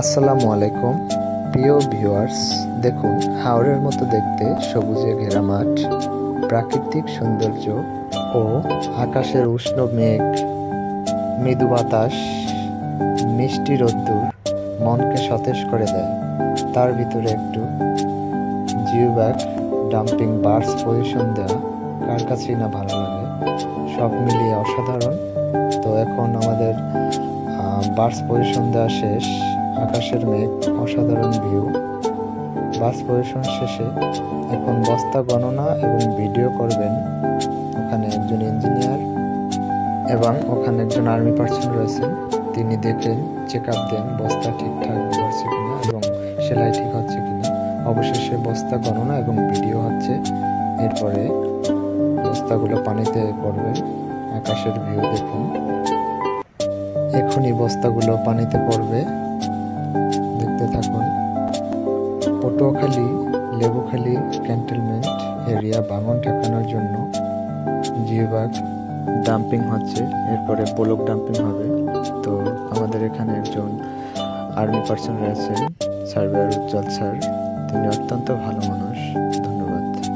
আসসালামু আলাইকুম। প্রিয় ভিউয়ার্স, দেখুন হাওড়ের মতো দেখতে সবুজে ঘেরা মাঠ, প্রাকৃতিক সৌন্দর্য ও আকাশের উষ্ণ মেঘ, মৃদু বাতাস, মিষ্টি রোদ্দুর মনকে সতেজ করে দেয়। তার ভিতরে একটু জিওব্যাগ, ডাম্পিং বার্স পজিশন দেওয়া, কার কাছেই না ভালো লাগে, সব মিলিয়ে অসাধারণ। তো এখন আমাদের বার্স পজিশন দেওয়া শেষ। আকাশের মেঘ, অসাধারণ ভিউ। বাস পজিশন শেষে এখন বস্তা গণনা এবং ভিডিও করবেন ওখানে একজন ইঞ্জিনিয়ার এবং ওখানে একজন আর্মি পার্সন রয়েছেন। তিনি দেখেন চেক আপ দেন বস্তা ঠিকঠাক করছে কিনা এবং সেলাই ঠিক হচ্ছে কিনা। অবশেষে বস্তা গণনা এবং ভিডিও হচ্ছে। এরপরে বস্তাগুলো পানিতে পড়বে। আকাশের ভিউ দেখুন। এখনই বস্তাগুলো পানিতে পড়বে। দেখতে থাকুন। পটুয়াখালী, লেবুখালী ক্যান্টনমেন্ট এরিয়া ভাঙন ঠেকানোর জন্য জিওবাগ ডাম্পিং হচ্ছে। এরপরে পোলক ডাম্পিং হবে। তো আমাদের এখানে একজন আর্মি পার্সন রয়েছেন সার্ভেয়ার উজ্জ্বল স্যার। তিনি অত্যন্ত ভালো মানুষ